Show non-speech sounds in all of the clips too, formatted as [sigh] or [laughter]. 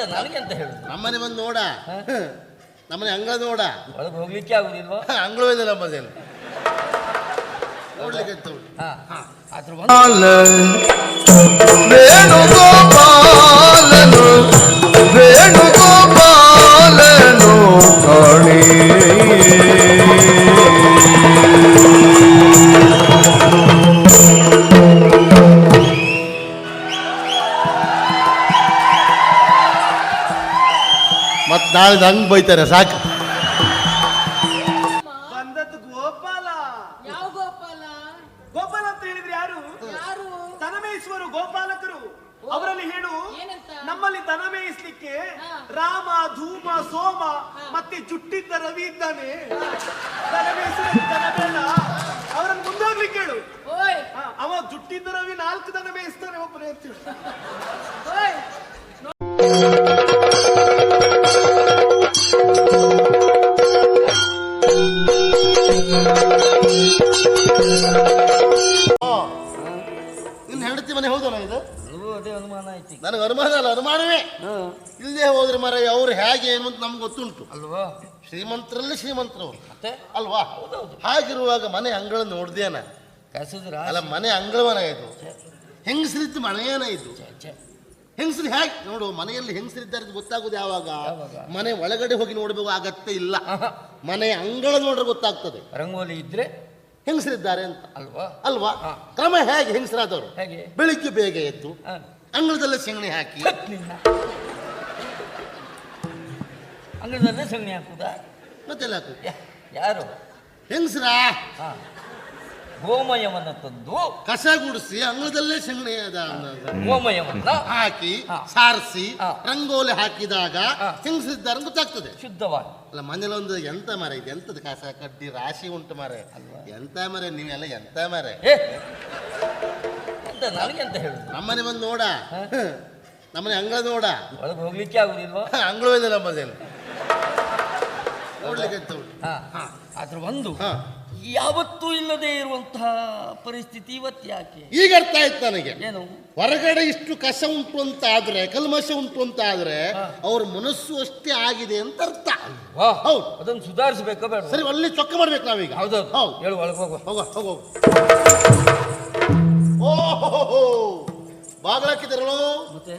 ಎಂತ ನನಗೆ ಅಂತ ನಮ್ಮನೆ ಬಂದು ನೋಡ. ನಮ್ಮನೆ ಅಂಗಳ ನೋಡ. ಒಳಗೆ ಹೋಗ್ಲಿಕ್ಕೆ ಆಗುದಿಲ್ವಾ? ಅಂಗಳು ಇದೆ ನಮ್ಮದೇನು. ನೋಡ್ಲಿಕ್ಕೆ. ಹಾ ವೇಣುಗೋಪಾಲನು ವೇಣುಗೋಪಾಲನು ಕಾಣಿ. ನಾಳೆ ಹಂಗ್ ಬೈತಾರೆ ಸಾಕು. ಬಂದದ್ದು ಗೋಪಾಲ. ಯಾವ ಗೋಪಾಲ? ಗೋಪಾಲ ಅಂತ ಹೇಳಿದ್ರೆ ಯಾರು? ಯಾರು? ದನಮೇಯಿಸುವರು ಗೋಪಾಲಕರು. ಅವರಲ್ಲಿ ಹೇಳು ಏನಂತ? ನಮ್ಮಲ್ಲಿ ದನ ಮೇಯಿಸ್ಲಿಕ್ಕೆ ರಾಮ ಧೂಮ ಸೋಮ ಮತ್ತೆ ಜುಟ್ಟಿದ್ದ ರವಿ ಇದ್ದಾನೆ. ದನ ಮೇಯಿಸುವಲ್ಲಿ ದನ ಬೇಡ. ಅವರನ್ನು ಮುಂದೋಗ್ಲಿಕ್ಕೆ ಹೇಳು. ಓಯ್. ಹಾ, ಅವ ಜುಟ್ಟಿದ್ದ ರವಿ ನಾಲ್ಕು ದನ ಮೇಯಿಸ್ತಾನೆ ಒಬ್ಬನೇ ಅಂತ ಹೇಳು. ಓಯ್. ಮನೆ ಹೌದಲ್ಲ ಇದು? ಅದೇ ಅನುಮಾನ ಐತಿ. ನನಗೆ ಅನುಮಾನ ಅಲ್ಲ ಅನುಮಾನವೇ. ಇಲ್ಲದೆ ಹೋದ್ರೆ ಮರ ಅವ್ರು ಹೇಗೆ ಏನು ಅಂತ ನಮ್ಗೆ ಗೊತ್ತುಂಟು. ಅಲ್ವಾ? ಶ್ರೀಮಂತರಲ್ಲಿ ಶ್ರೀಮಂತರು. ಮತ್ತೆ? ಅಲ್ವಾ? ಹಾಗಿರುವಾಗ ಮನೆ ಅಂಗಳ ನೋಡ್ದೇನ? ಕಸಿದ್ರ ಅಲ್ಲ ಮನೆ ಅಂಗಳವನ ಇದು. ಹೆಂಗಸರಿದ್ದು ಮನೆಯೇನ ಇದು. ಹೆಂಗಸರು ಹೇಗೆ? ನೋಡು ಮನೆಯಲ್ಲಿ ಹೆಂಗಸರಿದ್ದಾರೆ ಗೊತ್ತಾಗೋದು ಯಾವಾಗ? ಮನೆ ಒಳಗಡೆ ಹೋಗಿ ನೋಡಬೇಕು ಅಗತ್ಯ ಇಲ್ಲ. ಮನೆ ಅಂಗಳ ನೋಡ್ರೆ ಗೊತ್ತಾಗ್ತದೆ. ರಂಗೋಲಿ ಇದ್ರೆ ಹೆಂಗಸರಿದ್ದಾರೆ ಅಂತ? ಅಲ್ವಾ? ಅಲ್ವಾ. ಕ್ರಮ ಹೇಗೆ ಹೆಂಗಸರಾದವರು? ಹೇಗೆ? ಬೆಳಿಗ್ಗೆ ಬೇಗ ಎದ್ದು ಅಂಗಳದಲ್ಲಿ ಸೆಗಣಿ ಹಾಕಿ. ಅಂಗಳದಲ್ಲೇ ಸೆಗಣಿ ಹಾಕುದಾ? ಮತ್ತೆಲ್ಲ ಹಾಕು ಯಾರು? ಹೆಂಗಸ್ರಾ? ಹಾ. ಗೋಮಯವನ್ನು ತಂದು ಕಸ ಗುಡಿಸಿ ಅಂಗಳದಲ್ಲೇ ಸೆಗಣಿ ಅದ- ಗೋಮಯವನ್ನ ಹಾಕಿ. ಸಾರಿಸಿ. ರಂಗೋಲಿ ಹಾಕಿದಾಗ ಸಿಂಗಿಸಿದ್ದಾರೆ ಗೊತ್ತಾಗ್ತದೆ. ಶುದ್ಧವಾಗಿ. ಅಲ್ಲ ಮನೇಲಿ ಒಂದು ಎಂತ ಮರ ಇದು? ಎಂತದ? ಕಸ ಕಡ್ಡಿ ರಾಶಿ ಉಂಟು ಮರ. ಎಂತ ಮರ? ನೀವೆಲ್ಲ ಎಂತ ಮರ? ನನಗೆ ಅಂತ ಹೇಳುದು? ನಮ್ಮನೆ ಬಂದು ನೋಡ. ನಮ್ಮನೆ ಅಂಗಳ ನೋಡ. ಒಳಗೆ ಹೋಗ್ಲಿಕ್ಕೆ ಆಗುದಿಲ್ವಾ? ಅಂಗಳ ನಮ್ಮದೇನು. ನೋಡ್ಲಿಕ್ಕೆ ಆದ್ರೂ ಒಂದು ಹಾ. ಯಾವತ್ತೂ ಇಲ್ಲದೆ ಇರುವಂತಹ ಪರಿಸ್ಥಿತಿ ಇವತ್ತು ಯಾಕೆ? ಈಗ ಅರ್ಥ ಆಯ್ತು ನನಗೆ. ಏನು? ಹೊರಗಡೆ ಇಷ್ಟು ಕಸ ಉಂಟು ಅಂತ ಆದ್ರೆ ಕಲ್ಮಶ ಉಂಟು ಅಂತ ಆದ್ರೆ ಅವ್ರ ಮನಸ್ಸು ಅಷ್ಟೇ ಆಗಿದೆ ಅಂತ ಅರ್ಥ. ಹೌದು. ಅದನ್ನು ಸುಧಾರಿಸಬೇಕು ಬೇಡ? ಸರಿ ಅಲ್ಲಿ ಚೊಕ್ಕ ಮಾಡ್ಬೇಕು ನಾವೀಗ. ಹೌದು ಹೌದು. ಹೇಳು ಒಳಗೆ ಹೋಗು. ಹೋಗು ಓಹೋ ಬಾಗಿಲಾಕಿದಾರಳು ಮತ್ತೆ?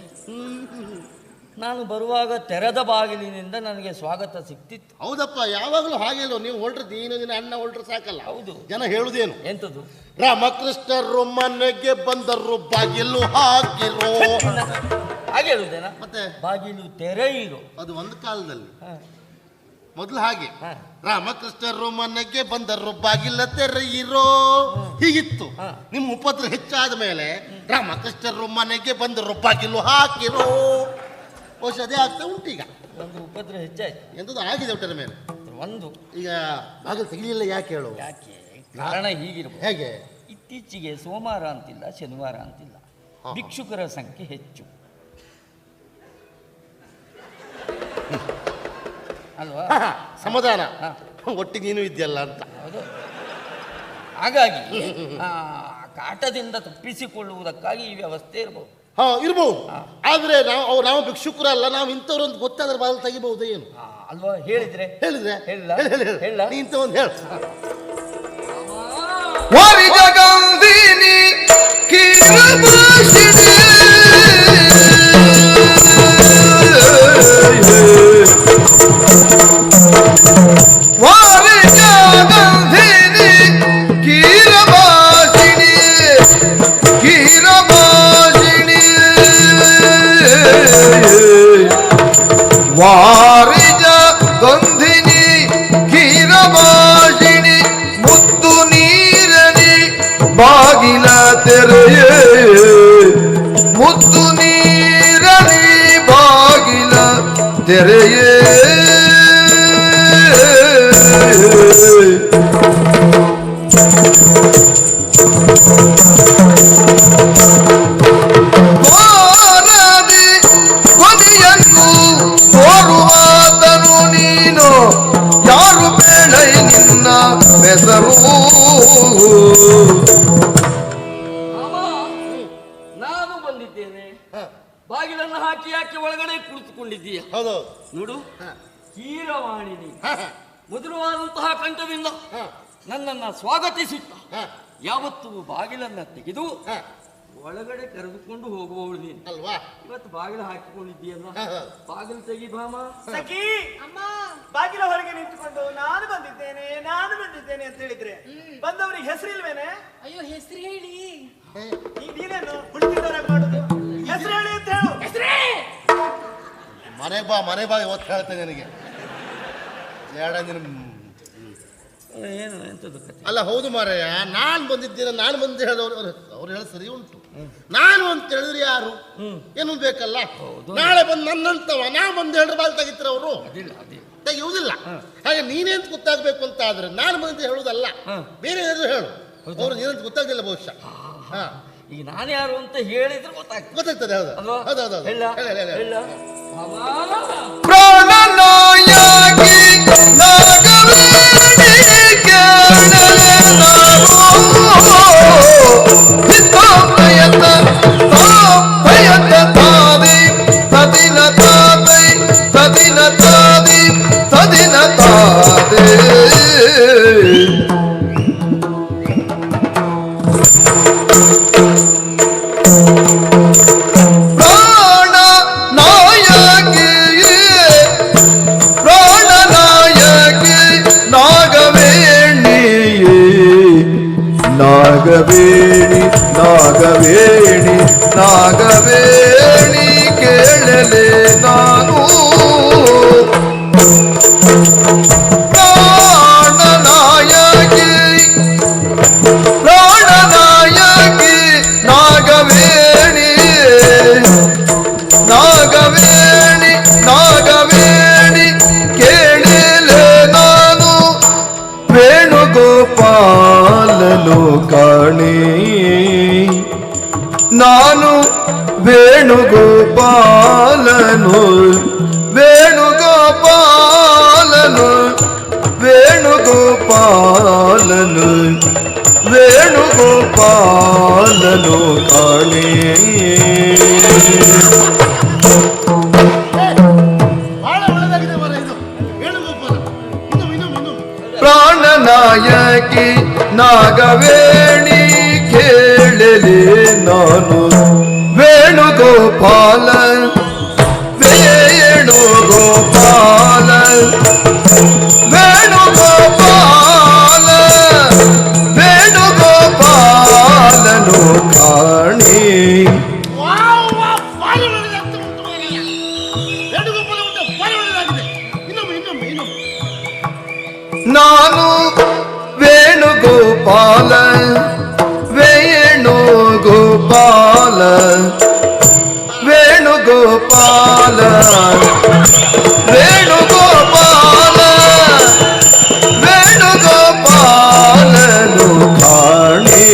ನಾನು ಬರುವಾಗ ತೆರೆದ ಬಾಗಿಲಿನಿಂದ ನನಗೆ ಸ್ವಾಗತ ಸಿಕ್ತಿತ್ತು. ಹೌದಪ್ಪ ಯಾವಾಗಲೂ ಹಾಗೆ ಅಲ್ವ ನೀವು ಹೊರಟ್ರೆ ದಿನ ದಿನ ಅಣ್ಣ ಹೊರಟ್ರೆ ಸಾಕಲ್ಲ. ಹೌದು. ಜನ ಹೇಳುದೇನು? ಎಂತದು? ರಾಮಕೃಷ್ಣರು ಮನೆಗೆ ಬಂದರು ಬಾಗಿಲು ಹಾಕಿರೋ. [laughs] ಹಾಗೆ ಹೇಳುದೇನ? ಮತ್ತೆ? ಬಾಗಿಲು ತೆರೆ ಇರು ಅದು ಒಂದು ಕಾಲದಲ್ಲಿ. ಮೊದಲು ಹಾಗೆ. ರಾಮಕೃಷ್ಣರು ಮನೆಗೆ ಬಂದರು ಬಾಗಿಲ ತೆರೆಯಿರೋ. ಹೀಗಿತ್ತು. ನಿಮ್ಮ ಉಪದ್ರ ಹೆಚ್ಚಾದ ಮೇಲೆ ರಾಮಕೃಷ್ಣರು ಮನೆಗೆ ಬಂದರು ಬಾಗಿಲು ಹಾಕಿರೋ. ಅದೇ ಆಗ್ತಾ ಉಂಟು ಈಗ ಒಂದು ಉಪದ್ರ ಹೆಚ್ಚಾಯ್ತು. ಎಂಥದ್ದು ಆಗಿದೆ ಒಟ್ಟರ ಮೇಲೆ. ಒಂದು. ಈಗ ಬಾಗಿಲು ತೆಗಿಲಿಲ್ಲ ಯಾಕೆ ಹೇಳು? ಯಾಕೆ? ಕಾರಣ ಹೀಗಿರ್ಬೋದು. ಹೇಗೆ? ಇತ್ತೀಚೆಗೆ ಸೋಮವಾರ ಅಂತಿಲ್ಲ ಶನಿವಾರ ಅಂತಿಲ್ಲ. ಭಿಕ್ಷುಕರ ಸಂಖ್ಯೆ ಹೆಚ್ಚು. ಅಲ್ವಾ? ಸಮಾಧಾನ. ಒಟ್ಟಿಗೆ ನೀನು ಇದೆಯಲ್ಲ ಅಂತ. ಹೌದು. ಹಾಗಾಗಿ ಆ, ಕಾಟದಿಂದ ತಪ್ಪಿಸಿಕೊಳ್ಳುವುದಕ್ಕಾಗಿ ಈ ವ್ಯವಸ್ಥೆ ಇರಬಹುದು ಹಾ ಇರ್ಬೋದು. ಆದ್ರೆ ನಾವು ನಾವು ಭಿಕ್ಷುಕರಲ್ಲ ನಾವು ಇಂಥವ್ರು ಅಂತ ಗೊತ್ತಾದ್ರೆ ಬಾಗಿಲು ತೆಗಿಬಹುದು ಏನು? ಅಲ್ವಾ? ಹೇಳಿದ್ರೆ? ಹೇಳಿದ್ರೆ? ಹೇಳ ನೀ ಇಂಥ ಒಂದು ಹೇಳು ತೆರೆಯೇ ಮುದ್ದು ನೀರಲಿ ಬಾಗಿಲ ತೆರೆಯೇ. ಯಾರು ಬೇಳೈ ನಿನ್ನ ಕುಳಿತುಕೊಂಡಿದ್ದೀಯ ಹೌದು. ನೋಡು. ಹ. ಕೀರವಾಣಿನಿ ಮಧುರವಾದಂತಹ ಕಂಠದಿಂದ ನನ್ನನ್ನು ಸ್ವಾಗತಿಸುತ್ತ ಯಾವತ್ತು ಬಾಗಿಲನ್ನ ತೆಗೆದು. ಒಳಗಡೆ ಕರೆದುಕೊಂಡು ಹೋಗುವವಳು ನೀನು. ಅಲ್ವಾ? ಇವತ್ತು ಬಾಗಿಲು ಹಾಕಿಕೊಂಡಿದ್ದೀಯಲ್ಲ. ಬಾಗಿಲು ತೆಗಿ ಭಾಮ ಸಖಿ! ಅಮ್ಮ! ಬಾಗಿಲ ಹೊರಗೆ ನಿಂತುಕೊಂಡು ನಾನು ಬಂದಿದ್ದೇನೆ ನಾನು ಬಂದಿದ್ದೇನೆ ಅಂತ ಹೇಳಿದ್ರೆ ಬಂದವರಿಗೆ ಹೆಸರಿಲ್ವೇನೆ? ಅಯ್ಯೋ ಹೆಸರು ಹೇಳಿ. ನೀನೇನು ಹುಡುಕಿದವರಾಗ ಮಾಡುದು? ಹೆಸರು ಹೇಳಿ ಅಂತ ಹೇಳು! ಮನೆಗೆ ಬಾ ಮನೆ ಬಾ ಇವತ್ತು ಹೇಳ್ತೇನೆ ನಿನಗೆ. ಬೇಡ ನಿನ್ನ ಏನು ಕತೆ ಅಲ್ಲ ಹೌದು ಮಾರಯ್ಯ ನಾನು ಬಂದಿದ್ದೀನ ನಾನು ಬಂದು ಹೇಳಿದವರು ಅವ್ರು ಹೇಳಿ ಸರಿ ಉಂಟು. ನಾನು ಅಂತ ಹೇಳಿದ್ರೆ ಯಾರು? ಏನು ಬೇಕಲ್ಲ. ನಾಳೆ ಬಂದು ನನ್ನಂತವ ನಾ ಬಂದು ಹೇಳಿದ್ರೆ ಬಾಲ್ ತೆಗಿತಾರೆ ಅವರು? ಅದಿಲ್ಲ ಅದಿಲ್ಲ. ತೆಗೆಯುವುದಿಲ್ಲ. ಹಾಗೆ ನೀನೇಂತ ಗೊತ್ತಾಗಬೇಕು ಅಂತ ಆದ್ರೆ ನಾನು ಬಂದು ಹೇಳುವುದಲ್ಲ. ಬೇರೆ ಏನಾದ್ರು ಹೇಳು. ಅವ್ರು ನೀನಂತ ಗೊತ್ತಾಗಲಿಲ್ಲ ಬಹುಶಃ. ಹಾ. ಈಗ ನಾನು ಯಾರು ಅಂತ ಹೇಳಿದ್ರೆ ಗೊತ್ತಾಗ್ತದೆ. ಗೊತ್ತಾಗ್ತದೆ ಹೌದು. ಅಲ್ವಾ? ಹೌದು ಹೇಳು, ಹೇಳು, ಹೇಳು. ನಾಗವೇಣಿ ನಾಗವೇಣಿ ನಾಗವೇಣಿ ಕೇಳಲೆ ನಾನು ಪ್ರಾಣನಾಯಕಿ ನಾನು ವೇಣುಗೋಪಾಲನು ವೇಣುಗೋಪಾಲನು ವೇಣುಗೋಪಾಲನು ವೇಣುಗೋಪಾಲನು ಕಾಣಿ ವೇಣುಗೋಪಾಲ ವೇಣುಗೋಪಾಲ ವೇಣುಗೋಪಾಲನು ಕಾಣಿ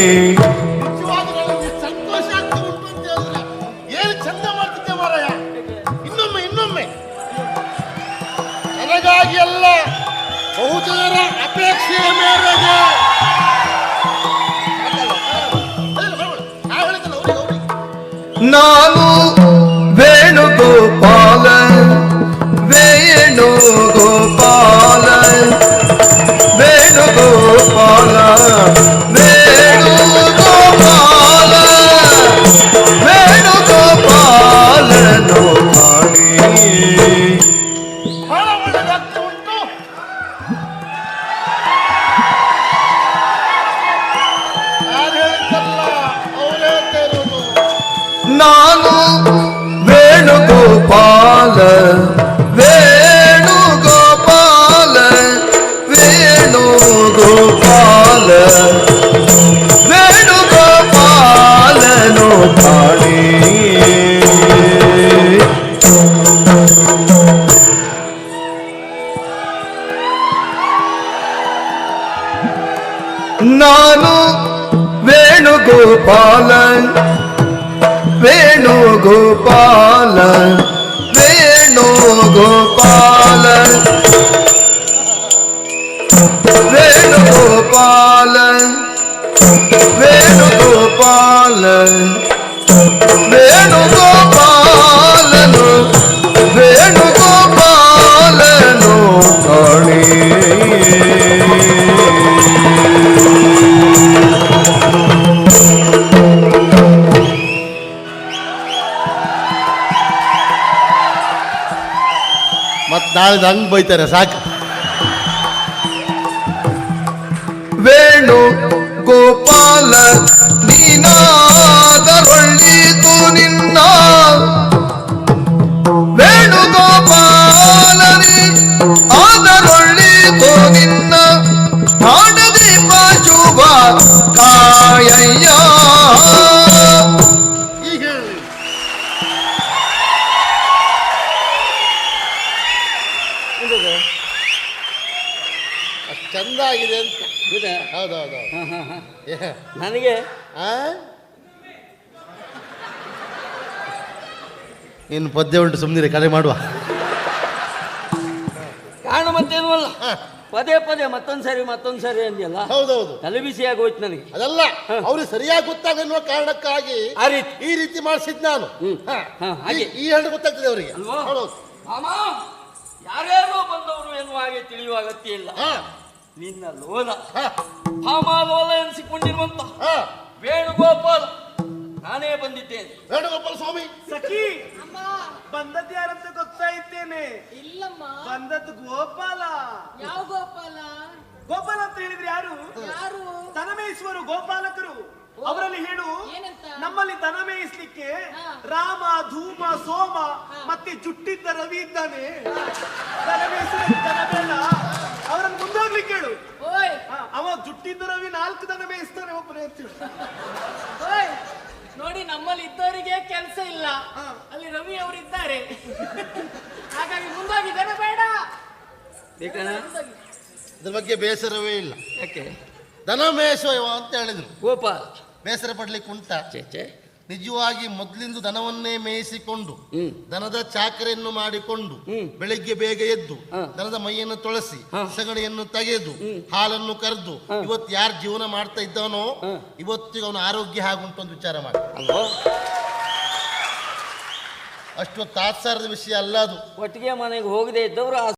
ಇನ್ನೊಮ್ಮೆ ಇನ್ನೊಮ್ಮೆ ನನಗಾಗಿ ಅಲ್ಲ ಬಹುಜನರ ಅಪೇಕ್ಷೆಯ ಮೇರೆಗೆ ನಾ ಹೇಳಿದ್ದಲ್ಲ ವೇಣು ಗೋಪಾಲ ವೇಣು ಗೋಪಾಲ ವೇಣು ಗೋಪಾಲ ವೇಣುಗೋಪಾಲ ವೇಣುಗೋಪಾಲನು ಕಾಣಿ. ನಾನು ಒಳ್ಳೆದಾಗ್ತಾ ಉಂಟು ಯಾರು ಹೇಳಿದ್ದಲ್ಲ ಅವ್ರು ಹೇಳ್ತಾ ಇರೋದು ನಾನು ವೇಣುಗೋಪಾಲ ವೇಣುಗೋಪಾಲ ವೇಣುಗೋಪಾಲ ವೇಣುಗೋಪಾಲನು ಕಾಣಿ ನಾನು ವೇಣುಗೋಪಾಲ ವೇಣುಗೋಪಾಲ ವೇಣುಗೋಪಾಲ ವೇಣುಗೋಪಾಲ ಮತ್ ನಾಳೆ ಹಂಗ್ ಬೈತಾರೆ ಸಾಕು ವೇಣು ಗೋಪಾಲ ನೀನಾದರೊಳ್ಳಿತು ನಿನ್ನ ವೇಣು ಗೋಪಾಲನಿ ಆದರೊಳ್ಳಿತು ನಿನ್ನ ಪ್ರಾಣದೀಪ ಶುಭ ಕಾಯಯ್ಯ ಹೌದೌದು. ನನಗೆ ಇನ್ನು ಪದ್ಯ ಉಂಟು ಸುಮ್ಮನೆ ಕರೆ ಮಾಡುವ. ಕಾರಣ ಮತ್ತೇನು ಅಲ್ಲ? ಪದೇ ಪದೇ ಮತ್ತೊಂದು ಸರಿ ಮತ್ತೊಂದು ಸರಿ ಅಂದ್ಯಲ್ಲ? ಹೌದೌದು. ತಲೆ ಬಿಸಿ ಆಗೋಯ್ತು ನನಗೆ. ಅದಲ್ಲ ಅವ್ರಿಗೆ ಸರಿಯಾಗಿ ಗೊತ್ತಾಗನ್ನುವ ಕಾರಣಕ್ಕಾಗಿ ಆ ರೀತಿ. ಈ ರೀತಿ ಮಾಡಿಸಿದ್ ನಾನು. ಹಾಗೆ. ಈ- ಹೆಣ್ಣು ಗೊತ್ತಾಗ್ತದೆ ಅವರಿಗೆ. ಯಾರ್ಯಾರೋ ಬಂದವರು ಎನ್ನುವ ಹಾಗೆ ತಿಳಿಯುವ ಅಗತ್ಯ ಇಲ್ಲ. ನಿನ್ನ ಲೋಲ. ಭಾಮಾಲೋಲ ಎನಿಸಿಕೊಂಡಿರುವಂತ. ವೇಣುಗೋಪಾಲ ನಾನೇ ಬಂದಿದ್ದೇನೆ. ವೇಣುಗೋಪಾಲ ಸ್ವಾಮಿ. ಸಖಿ ಅಮ್ಮ. ಬಂದದ್ದು ಯಾರಂತ ಗೊತ್ತಾಯ್ತೇನೆ ಇಲ್ಲಮ್ಮ. ಬಂದದ್ದು ಗೋಪಾಲ. ಯಾವ ಗೋಪಾಲ? ಗೋಪಾಲ ಅಂತ ಹೇಳಿದ್ರೆ ಯಾರು? ಯಾರು? ದನಮೇಯಿಸುವರು ಗೋಪಾಲಕರು. ಅವರಲ್ಲಿ ಹೇಳು ಏನಂತ? ನಮ್ಮಲ್ಲಿ ದನ ಮೇಯಿಸ್ಲಿಕ್ಕೆ ರಾಮ ಧೂಮ ಸೋಮ ಮತ್ತೆ ಜುಟ್ಟಿದ್ದ ರವಿ ಇದ್ದಾನೆ. ದನ ಮೇಯಿಸುವ ದನ ಬೇಡ ಅವರನ್ನು ಮುಂದೆ ಹೋಗ್ಲಿಕ್ಕೆ ಹೇಳು ಓಯ್ ಹಾ, ಅವ ಜುಟ್ಟಿದ್ದ ರವಿ ನಾಲ್ಕು ದನ ಮೇಯಿಸ್ತಾನೆ ಒಬ್ಬರು ಹೇಳ್ತೀವಿ ನೋಡಿ ನಮ್ಮಲ್ಲಿ ಇದ್ದವರಿಗೆ ಕೆಲಸ ಇಲ್ಲ. ಹಾ. ಅಲ್ಲಿ ರವಿ ಅವರು ಇದ್ದಾರೆ ಹಾಗಾಗಿ ದನ ಬೇಡ. ಬೇಕಣ್ಣ ಮುಂದೋಗಿ. ಇದ್ರ ಬಗ್ಗೆ ಬೇಸರವೇ ಇಲ್ಲ. ಯಾಕೆ? ದನ ಮೇಯಿಸುವ ಅಂತ ಹೇಳಿದ್ರು. ಗೋಪಾಲ್ ಬೇಸರ ಪಡ್ಲಿಕ್ಕೆ ಉಂಟಾ ಚೇಚೆ ಛೇ. ನಿಜವಾಗಿ ಮೊದಲಿಂದ ದನವನ್ನೇ ಮೇಯಿಸಿಕೊಂಡು. ದನದ ಚಾಕರೆಯನ್ನು ಮಾಡಿಕೊಂಡು. ಬೆಳಿಗ್ಗೆ ಬೇಗ ಎದ್ದು ದನದ ಮೈಯನ್ನು ತೊಳಸಿ. ಸಗಣಿಯನ್ನು ತೆಗೆದು ಹಾಲನ್ನು ಕರೆದು ಇವತ್ತು ಯಾರು ಜೀವನ ಮಾಡ್ತಾ ಇದ್ದಾನೋ. ಇವತ್ತಿಗೆ ಅವನ ಆರೋಗ್ಯ ಹಾಗುಂಟು ಅಂತ ವಿಚಾರ ಮಾಡಿ ಅಷ್ಟು ತಾತ್ಸಾರದ ವಿಷಯ ಅಲ್ಲ ಅದು ಒಟ್ಟಿಗೆ ಮನೆಗೆ ಹೋಗದೆ ಇದ್ದವರು